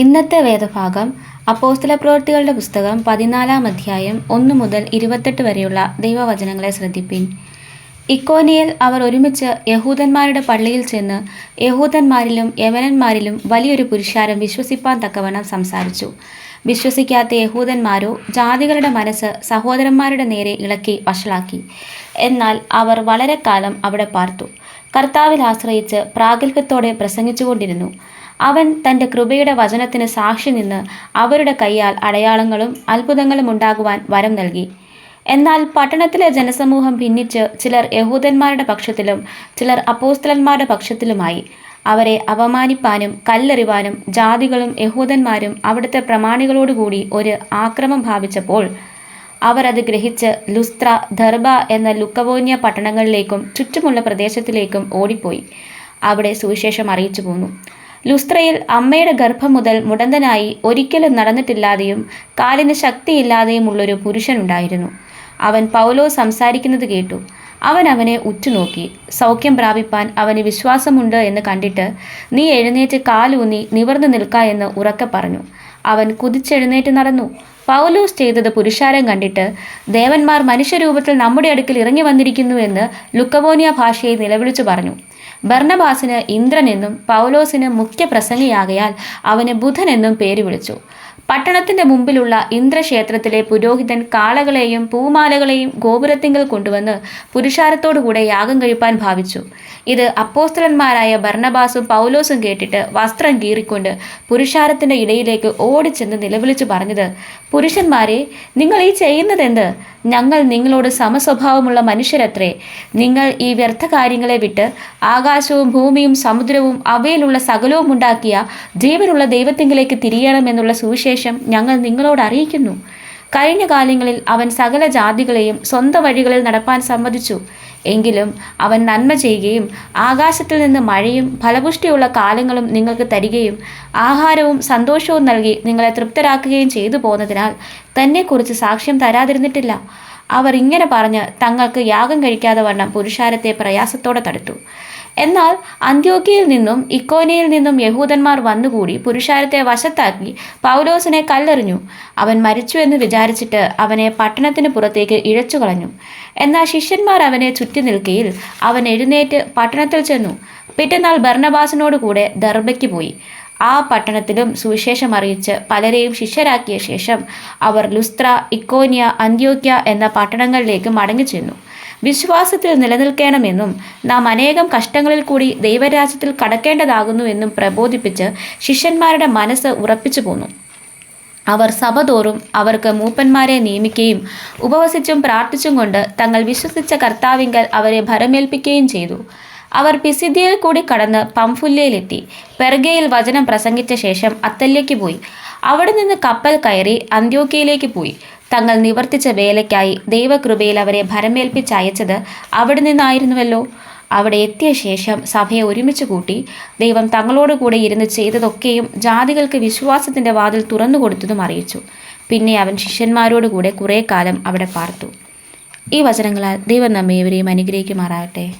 ഇന്നത്തെ വേദഭാഗം അപ്പോസ്തല പ്രവൃത്തികളുടെ പുസ്തകം പതിനാലാം അധ്യായം ഒന്ന് മുതൽ ഇരുപത്തെട്ട് വരെയുള്ള ദൈവവചനങ്ങളെ ശ്രദ്ധിപ്പിൻ. ഇക്കോനിയിൽ അവർ ഒരുമിച്ച് യഹൂദന്മാരുടെ പള്ളിയിൽ ചെന്ന് യഹൂദന്മാരിലും യവനന്മാരിലും വലിയൊരു പുരുഷാരം വിശ്വസിപ്പാൻ തക്കവണ്ണം സംസാരിച്ചു. വിശ്വസിക്കാത്ത യഹൂദന്മാരോ ജാതികളുടെ മനസ്സ് സഹോദരന്മാരുടെ നേരെ ഇളക്കി വഷളാക്കി. എന്നാൽ അവർ വളരെ കാലം അവിടെ പാർത്തു. കർത്താവിൽ ആശ്രയിച്ച് പ്രാഗൽഭ്യത്തോടെ പ്രസംഗിച്ചുകൊണ്ടിരുന്നു. അവൻ തന്റെ കൃപയുടെ വചനത്തിന് സാക്ഷി നിന്ന് അവരുടെ കൈയാൽ അടയാളങ്ങളും അത്ഭുതങ്ങളും ഉണ്ടാകുവാൻ വരം നൽകി. എന്നാൽ പട്ടണത്തിലെ ജനസമൂഹം ഭിന്നിച്ച് ചിലർ യഹൂദന്മാരുടെ പക്ഷത്തിലും ചിലർ അപ്പോസ്തലന്മാരുടെ പക്ഷത്തിലുമായി. അവരെ അപമാനിപ്പാനും കല്ലെറിവാനും ജാതികളും യഹൂദന്മാരും അവിടുത്തെ പ്രമാണികളോടുകൂടി ഒരു ആക്രമം ഭാവിച്ചപ്പോൾ അവർ അത് ഗ്രഹിച്ച് ലുസ്ത്ര ദർബ എന്ന ലുക്കവോന്യ പട്ടണങ്ങളിലേക്കും ചുറ്റുമുള്ള പ്രദേശത്തിലേക്കും ഓടിപ്പോയി. അവിടെ സുവിശേഷം അറിയിച്ചു പോന്നു ലുസ്ത്രയിൽ അമ്മയുടെ ഗർഭം മുതൽ മുടന്തനായി ഒരിക്കലും നടന്നിട്ടില്ലാതെയും കാലിന് ശക്തിയില്ലാതെയുമുള്ളൊരു പുരുഷനുണ്ടായിരുന്നു. അവൻ പൗലോ സംസാരിക്കുന്നത് കേട്ടു. അവൻ അവനെ ഉറ്റുനോക്കി. സൗഖ്യം പ്രാപിപ്പാൻ അവന് വിശ്വാസമുണ്ട് എന്ന് കണ്ടിട്ട് നീ എഴുന്നേറ്റ് കാലൂന്നി നിവർന്നു നിൽക്ക എന്ന് ഉറക്കെ പറഞ്ഞു. അവൻ കുതിച്ചെഴുന്നേറ്റ് നടന്നു. പൗലോസ് ചെയ്തത് പുരുഷാരം കണ്ടിട്ട് ദേവന്മാർ മനുഷ്യരൂപത്തിൽ നമ്മുടെ അടുക്കൽ ഇറങ്ങി വന്നിരിക്കുന്നു എന്ന് ലുക്കവോനിയ ഭാഷയെ നിലവിളിച്ചു പറഞ്ഞു. ബർണബാസിന് ഇന്ദ്രനെന്നും പൗലോസിന് മുഖ്യ പ്രസംഗിയാകയാൽ അവന് ബുധനെന്നും പേര് വിളിച്ചു. പട്ടണത്തിന്റെ മുമ്പിലുള്ള ഇന്ദ്രക്ഷേത്രത്തിലെ പുരോഹിതൻ കാളകളെയും പൂമാലകളെയും ഗോപുരത്തിങ്കൽ കൊണ്ടുവന്ന് പുരുഷാരത്തോടുകൂടെ യാഗം കഴിപ്പാൻ ഭാവിച്ചു. ഇത് അപ്പോസ്തലന്മാരായ ഭർണബാസും പൗലോസും കേട്ടിട്ട് വസ്ത്രം കീറിക്കൊണ്ട് പുരുഷാരത്തിന്റെ ഇടയിലേക്ക് ഓടിച്ചെന്ന് നിലവിളിച്ചു പറഞ്ഞത് പുരുഷന്മാരെ നിങ്ങൾ ഈ ചെയ്യുന്നതെന്ത്? ഞങ്ങൾ നിങ്ങളോട് സമസ്വഭാവമുള്ള മനുഷ്യരത്രേ. നിങ്ങൾ ഈ വ്യർത്ഥ കാര്യങ്ങളെ വിട്ട് ആകാശവും ഭൂമിയും സമുദ്രവും അവയിലുള്ള സകലവും ഉണ്ടാക്കിയ ജീവനുള്ള ദൈവത്തിങ്കിലേക്ക് തിരിയണമെന്നുള്ള സുവിശേഷം ഞങ്ങൾ നിങ്ങളോട് അറിയിക്കുന്നു. കഴിഞ്ഞ കാലങ്ങളിൽ അവൻ സകല ജാതികളെയും സ്വന്തം വഴികളിൽ നടപ്പാൻ സമ്മതിച്ചു. എങ്കിലും അവൻ നന്മ ചെയ്യുകയും ആകാശത്തിൽ നിന്ന് മഴയും ഫലപുഷ്ടിയുള്ള കാലങ്ങളും നിങ്ങൾക്ക് തരികയും ആഹാരവും സന്തോഷവും നൽകി നിങ്ങളെ തൃപ്തരാക്കുകയും ചെയ്തു പോന്നതിനാൽ തന്നെക്കുറിച്ച് സാക്ഷ്യം തരാതിരുന്നിട്ടില്ല. അവർ ഇങ്ങനെ പറഞ്ഞ് തങ്ങൾക്ക് യാഗം കഴിക്കാതെ വണ്ണം പുരുഷാരത്തെ പ്രയാസത്തോടെ തടുത്തു. എന്നാൽ അന്ത്യോക്കിയിൽ നിന്നും ഇക്കോനയിൽ നിന്നും യഹൂദന്മാർ വന്നുകൂടി പുരുഷാരത്തെ വശത്താക്കി പൗലോസിനെ കല്ലെറിഞ്ഞു. അവൻ മരിച്ചു എന്ന് വിചാരിച്ചിട്ട് അവനെ പട്ടണത്തിന് പുറത്തേക്ക് ഇഴച്ചു കളഞ്ഞു എന്നാൽ ശിഷ്യന്മാർ അവനെ ചുറ്റി നിൽക്കയിൽ അവൻ എഴുന്നേറ്റ് പട്ടണത്തിൽ ചെന്നു. പിറ്റന്നാൾ ഭരണബാസിനോടുകൂടെ ദർബയ്ക്ക് പോയി. ആ പട്ടണത്തിലും സുവിശേഷം അറിയിച്ച് പലരെയും ശിഷ്യരാക്കിയ ശേഷം അവർ ലുസ്ത്ര ഇക്കോനിയ അന്ത്യോക്യ എന്ന പട്ടണങ്ങളിലേക്ക് മടങ്ങി ചെന്നു. വിശ്വാസത്തിൽ നിലനിൽക്കണമെന്നും നാം അനേകം കഷ്ടങ്ങളിൽ കൂടി ദൈവരാജ്യത്തിൽ കടക്കേണ്ടതാകുന്നു എന്നും പ്രബോധിപ്പിച്ച് ശിഷ്യന്മാരുടെ മനസ്സ് ഉറപ്പിച്ചു പോന്നു. അവർ സഭ തോറും അവർക്ക് മൂപ്പന്മാരെ നിയമിക്കുകയും ഉപവസിച്ചും പ്രാർത്ഥിച്ചും കൊണ്ട് തങ്ങൾ വിശ്വസിച്ച കർത്താവിങ്കൽ അവരെ ഭരമേൽപ്പിക്കുകയും ചെയ്തു. അവർ പിസിദ്യയിൽ കൂടി കടന്ന് പംഫുല്യയിലെത്തി പെർഗയിൽ വചനം പ്രസംഗിച്ച ശേഷം അത്തല്യയ്ക്ക് പോയി. അവിടെ നിന്ന് കപ്പൽ കയറി അന്ത്യോക്കയിലേക്ക് പോയി. തങ്ങൾ നിവർത്തിച്ച വേലയ്ക്കായി ദൈവകൃപയിൽ അവരെ ഭരമേൽപ്പിച്ചയച്ചത് അവിടെ നിന്നായിരുന്നുവല്ലോ. അവിടെ എത്തിയ ശേഷം സഭയെ ഒരുമിച്ച് കൂട്ടി ദൈവം തങ്ങളോട് കൂടെ ഇരുന്ന് ചെയ്തതൊക്കെയും ജാതികൾക്ക് വിശ്വാസത്തിന്റെ വാതിൽ തുറന്നു കൊടുത്തതും അറിയിച്ചു. പിന്നെ അവൻ ശിഷ്യന്മാരോട് കൂടെ കുറേ കാലം അവിടെ പാർത്തു. ഈ വചനങ്ങളാൽ ദൈവം നമ്മേവരെയും അനുഗ്രഹിക്കുമാറാകട്ടെ.